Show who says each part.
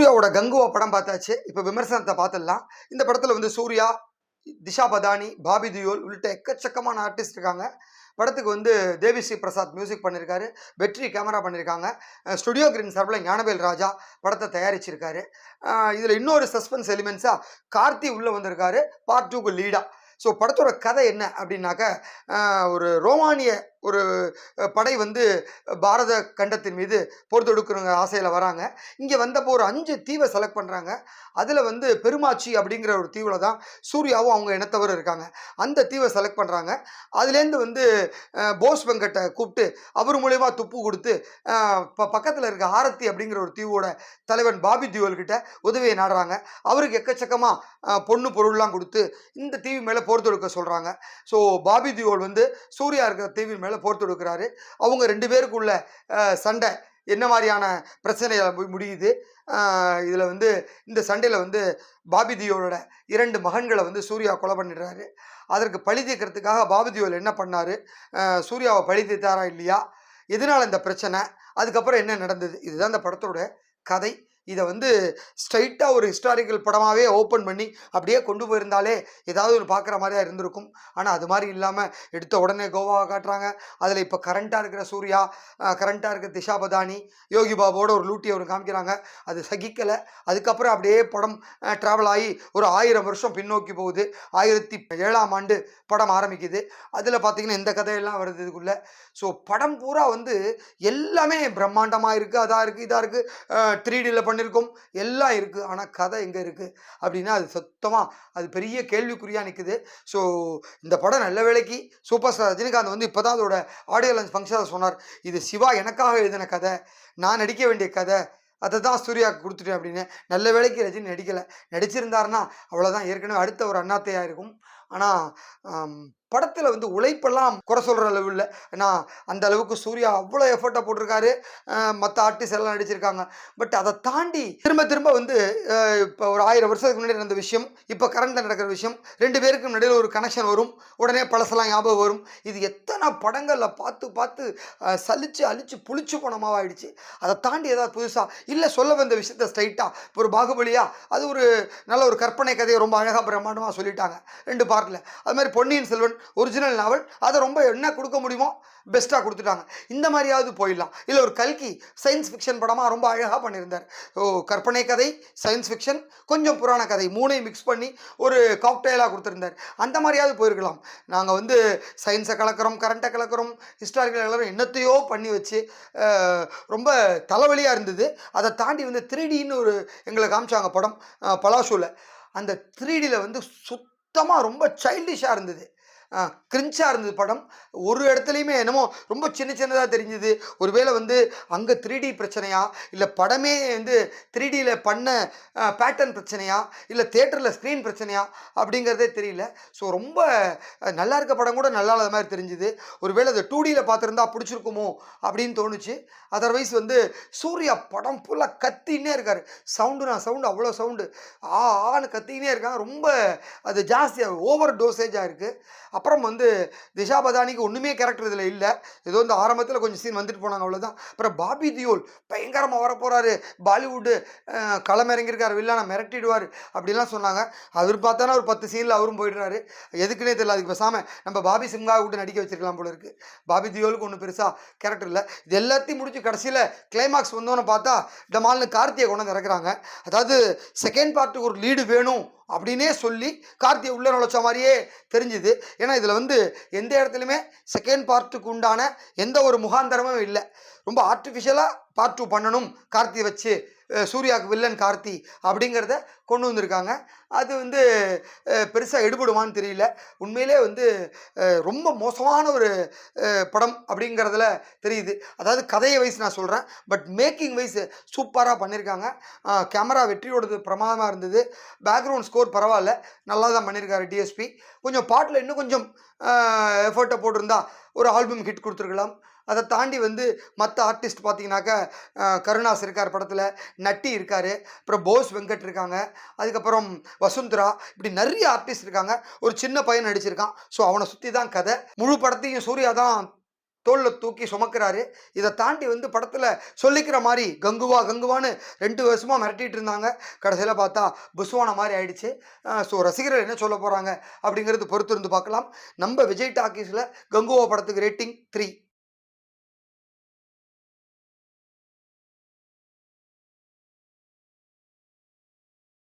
Speaker 1: சூர்யாவோட கங்குவா படம் பார்த்தாச்சு. இப்போ விமர்சனத்தை பார்த்துடலாம். இந்த படத்தில் வந்து சூர்யா திஷா பதானி பாபி தியோல் உள்ளிட்ட எக்கச்சக்கமான ஆர்டிஸ்ட் இருக்காங்க. படத்துக்கு வந்து தேவிஸ்ரீ பிரசாத் மியூசிக் பண்ணியிருக்காரு வெற்றி கேமரா பண்ணியிருக்காங்க ஸ்டுடியோ கிரீன் சார்பில் ஞானவேல் ராஜா படத்தை தயாரிச்சிருக்காரு. இதில் இன்னொரு சஸ்பென்ஸ் எலிமெண்ட்ஸாக கார்த்தி உள்ளே வந்திருக்காரு. பார்ட் டூக்கு லீடாக ஸோ படத்தோட கதை என்ன அப்படின்னாக்க ஒரு ரோமானிய ஒரு படை வந்து பாரத கண்டத்தின் மீது போர் தொடுக்கிறவங்க ஆசையில் வராங்க. இங்கே வந்தப்போ ஒரு அஞ்சு தீவை செலக்ட் பண்ணுறாங்க அதில் வந்து பெருமாச்சி அப்படிங்கிற ஒரு தீவில் தான் சூர்யாவும் அவங்க இனத்தவர் இருக்காங்க. அந்த தீவை செலக்ட் பண்ணுறாங்க அதுலேருந்து வந்து போஸ் வெங்கட்டை கூப்பிட்டு அவர் மூலயமா துப்பு கொடுத்து இப்போ பக்கத்தில் இருக்க ஆரத்தி அப்படிங்கிற ஒரு தீவோட தலைவன் பாபி தியோல்கிட்ட உதவியை நாடுறாங்க. அவருக்கு எக்கச்சக்கமாக பொண்ணு பொருள்லாம் கொடுத்து இந்த தீவு மேலே போர் தொடுக்க சொல்கிறாங்க ஸோ பாபி தியோல் வந்து சூர்யா இருக்கிற தீவின் மேலே போர் தொடுக்கிறாரு அவங்க ரெண்டு பேருக்குள்ள சண்டை. என்ன மாதிரியான பிரச்சனைகளை போய் முடியுது? இதில் வந்து இந்த சண்டையில் வந்து பாபிதியோட இரண்டு மகன்களை வந்து சூர்யா கொலை பண்ணிடுறாரு. அதற்கு பழி தீர்க்கறதுக்காக பாபிதியோவில் என்ன பண்ணார்? சூர்யாவை பழி தீர்த்தாரா இல்லையா? எதனால் இந்த பிரச்சனை? அதுக்கப்புறம் என்ன நடந்தது? இதுதான் இந்த படத்தோட கதை. இதை வந்து ஸ்ட்ரைட்டாக ஒரு ஹிஸ்டாரிக்கல் படமாகவே ஓப்பன் பண்ணி அப்படியே கொண்டு போயிருந்தாலே ஏதாவது ஒன்று பார்க்குற மாதிரியா இருந்திருக்கும். ஆனால் அது மாதிரி இல்லாமல் எடுத்த உடனே கோவாவை காட்டுறாங்க. அதில் இப்போ கரண்ட்டாக இருக்கிற சூர்யா கரண்ட்டாக இருக்கிற திஷா பதானி யோகி பாபுவோட ஒரு லூட்டி அவர் காமிக்கிறாங்க. அது சகிக்கலை. அதுக்கப்புறம் அப்படியே படம் ட்ராவல் ஆகி ஒரு ஆயிரம் வருஷம் பின்னோக்கி போகுது. ஆயிரத்தி ஏழாம் ஆண்டு படம் ஆரம்பிக்குது. அதில் பார்த்தீங்கன்னா இந்த கதையெல்லாம் வருது இதுக்குள்ளே. ஸோ படம் பூரா வந்து எல்லாமே பிரம்மாண்டமாக இருக்குது அதாக இருக்குது இதாக இருக்குது த்ரீ டியில் பண்ணியிருக்கோம் எல்லாம் இருக்குது ஆனால் கதை எங்கே இருக்குது அப்படின்னா அது சுத்தமாக அது பெரிய கேள்விக்குறியாக நிற்குது ஸோ இந்த படம் நல்ல வேலைக்கு சூப்பர் ஸ்டார் ரஜினிகாந்த் வந்து இப்போ தான் அதோட ஆடியோ லஞ்ச் ஃபங்க்ஷனில் சொன்னார். இது சிவா எனக்காக எழுதின கதை. நான் நடிக்க வேண்டிய கதை. அதை தான் சூர்யாவுக்கு கொடுத்துட்டேன் அப்படின்னு. நல்ல வேலைக்கு ரஜினி நடிக்கலை. நடிச்சிருந்தாருன்னா அவ்வளோதான் ஏற்கனவே அடுத்த ஒரு அண்ணாத்தையாக இருக்கும். ஆனால் படத்தில் வந்து உழைப்பெல்லாம் குறை சொல்கிற அளவு இல்லை. ஏன்னா அந்த அளவுக்கு சூர்யா அவ்வளோ எஃபர்ட்டை போட்டிருக்காரு. மற்ற ஆர்டிஸ்ட் எல்லாம் நடிச்சிருக்காங்க. பட் அதை தாண்டி திரும்ப திரும்ப வந்து இப்போ ஒரு ஆயிரம் வருஷத்துக்கு முன்னாடி நடந்த விஷயம் இப்போ கரண்டில் நடக்கிற விஷயம் ரெண்டு பேருக்கும் நடுவில் ஒரு கனெக்ஷன் வரும். உடனே பழசெல்லாம் ஞாபகம் வரும். இது எத்தனை படங்களில் பார்த்து பார்த்து சலித்து சலிச்சு அழிச்சு புளிச்சு போனமாக ஆயிடுச்சு. அதை தாண்டி ஏதாவது புதுசாக இல்லை சொல்ல வந்த விஷயத்த ஸ்ட்ரைட்டாக ஒரு பாகுபலியா அது ஒரு நல்ல ஒரு கற்பனை கதையை ரொம்ப அழகாக பிரம்மாண்டமாக சொல்லிட்டாங்க. ரெண்டு பார்ட்டில் அது மாதிரி பொன்னியின் செல்வன் ஒரிஜினல் நாவல் அதை ரொம்ப என்ன கொடுக்க முடியுமோ பெஸ்ட்டாக கொடுத்துட்டாங்க. இந்த மாதிரியாவது போயிடலாம். இல்லை ஒரு கல்கி சயின்ஸ் ஃபிக்ஷன் படமாக ரொம்ப அழகாக பண்ணியிருந்தார். ஓ கற்பனை கதை சயின்ஸ் ஃபிக்ஷன் கொஞ்சம் புராண கதை மூணையும் மிக்ஸ் பண்ணி ஒரு காக்டெயிலாக கொடுத்துருந்தார். அந்த மாதிரியாவது போயிருக்கலாம். நாங்கள் வந்து சயின்ஸை கலக்கிறோம் கரண்ட்டை கலக்கிறோம் ஹிஸ்டாரிக்கல் கலக்கிறோம் என்னத்தையோ பண்ணி வச்சு ரொம்ப தலைவலியாக இருந்தது. அதை தாண்டி வந்து த்ரீ டின்னு ஒரு எங்களை காமிச்சாங்க படம் அஹ், பலாஷூவில் அந்த த்ரீடியில் வந்து சுத்தமாக ரொம்ப சைல்டிஷாக இருந்தது. கிரிஞ்சாக இருந்தது படம். ஒரு இடத்துலையுமே என்னமோ ரொம்ப சின்ன சின்னதாக தெரிஞ்சுது. ஒருவேளை வந்து அங்கே த்ரீ டி பிரச்சனையா? இல்லை படமே வந்து த்ரீ டியில் பண்ண பேட்டர்ன் பிரச்சனையா? இல்லை தேட்டரில் ஸ்க்ரீன் பிரச்சனையா? அப்படிங்கிறதே தெரியல. ஸோ ரொம்ப நல்லா இருக்க படம் கூட நல்லா இல்லாத மாதிரி தெரிஞ்சுது. ஒருவேளை அதை டூ டியில் பார்த்துருந்தா பிடிச்சிருக்குமோ? அப்படின்னு தோணுச்சு. அதர்வைஸ் வந்து சூர்யா படம் ஃபுல்லாக கத்தின்னே இருக்கார். சவுண்டு நான் சவுண்டு அவ்வளோ சவுண்டு ஆ ஆன்னு கத்தினே இருக்காங்க ரொம்ப அது ஜாஸ்தியாக ஓவர் டோசேஜாக இருக்குது அப்புறம் வந்து திஷா பதானிக்கு ஒன்றுமே கேரக்டர் இதில் இல்லை. ஏதோ இந்த ஆரம்பத்தில் கொஞ்சம் சீன் வந்துட்டு போனாங்க அவ்வளோதான் அப்புறம் பாபி தியோல் பயங்கரமாக வர போகிறாரு பாலிவுட்டு அஹ், வில்லான மிரட்டிடுவார் அப்படிலாம் சொன்னாங்க. அவர் பார்த்தானா ஒரு பத்து சீனில் அவரும் போயிடுறாரு. எதுக்குன்னே தெரியல அதுக்கு பேசாமல் நம்ம பாபி சிங்கா விட்டு நடிக்க வச்சிருக்கலாம் போல இருக்குது பாபி தியோலுக்கு ஒன்றும் பெருசாக கேரக்டர் இல்லை. இது எல்லாத்தையும் முடிச்சு கடைசியில் கிளைமாக்ஸ் வந்தோன்னு பார்த்தா டமால்னு கார்த்தியை கொண்டு வந்து இறக்குறாங்க. அதாவது செகண்ட் பார்ட்டுக்கு ஒரு லீடு வேணும் அப்படின்னே சொல்லி கார்த்தியை உள்ளே நுழைச்ச மாதிரியே தெரிஞ்சுது. ஏன்னா இதில் வந்து எந்த இடத்துலையுமே செகண்ட் பார்ட்டுக்கு உண்டான எந்த ஒரு முகாந்தரமும் இல்லை. ரொம்ப ஆர்டிஃபிஷியலாக பார்ட் டூ பண்ணணும் கார்த்தியை வச்சு. சூர்யாவுக்கு வில்லன் கார்த்தி அப்படிங்கிறத கொண்டு வந்திருக்காங்க. அது வந்து பெருசாக எடுபடுமான்னு தெரியல. உண்மையிலே வந்து ரொம்ப மோசமான ஒரு படம் அப்படிங்கிறதுல தெரியுது. அதாவது கதையை வைஸ் நான் சொல்கிறேன் பட் மேக்கிங் வைஸ் சூப்பராக பண்ணியிருக்காங்க கேமரா வெற்றியோடது பிரமாதமாக இருந்தது. பேக்ரவுண்ட் ஸ்கோர் பரவாயில்ல. நல்லா தான் பண்ணியிருக்காரு டிஎஸ்பி கொஞ்சம் பாட்டில் இன்னும் கொஞ்சம் எஃபர்ட்டை போட்டிருந்தா ஒரு ஆல்பம் ஹிட் கொடுத்துருக்கலாம். அதை தாண்டி வந்து மற்ற ஆர்டிஸ்ட் பார்த்தீங்கன்னாக்கா கருணாஸ் இருக்கார் படத்தில் நட்டி இருக்கார் அப்புறம் போஸ் வெங்கட் இருக்காங்க அதுக்கப்புறம் வசுந்தரா இப்படி நிறைய ஆர்டிஸ்ட் இருக்காங்க. ஒரு சின்ன பையன் நடிச்சிருக்கான். ஸோ அவனை சுற்றி தான் கதை. முழு படத்தையும் சூர்யா தான் தோளில் தூக்கி சுமக்கிறாரு. இதை தாண்டி வந்து படத்தில் சொல்லிக்கிற மாதிரி கங்குவா கங்குவான்னு ரெண்டு வருஷமாக மிரட்டிகிட்டு இருந்தாங்க. கடைசியில் பார்த்தா புஸ்வான மாதிரி ஆயிடுச்சு. ஸோ ரசிகர்கள் என்ன சொல்ல போகிறாங்க அப்படிங்கிறது பொறுத்து இருந்து பார்க்கலாம். நம்ம விஜய் டாக்கீஸில் கங்குவா படத்துக்கு ரேட்டிங் த்ரீ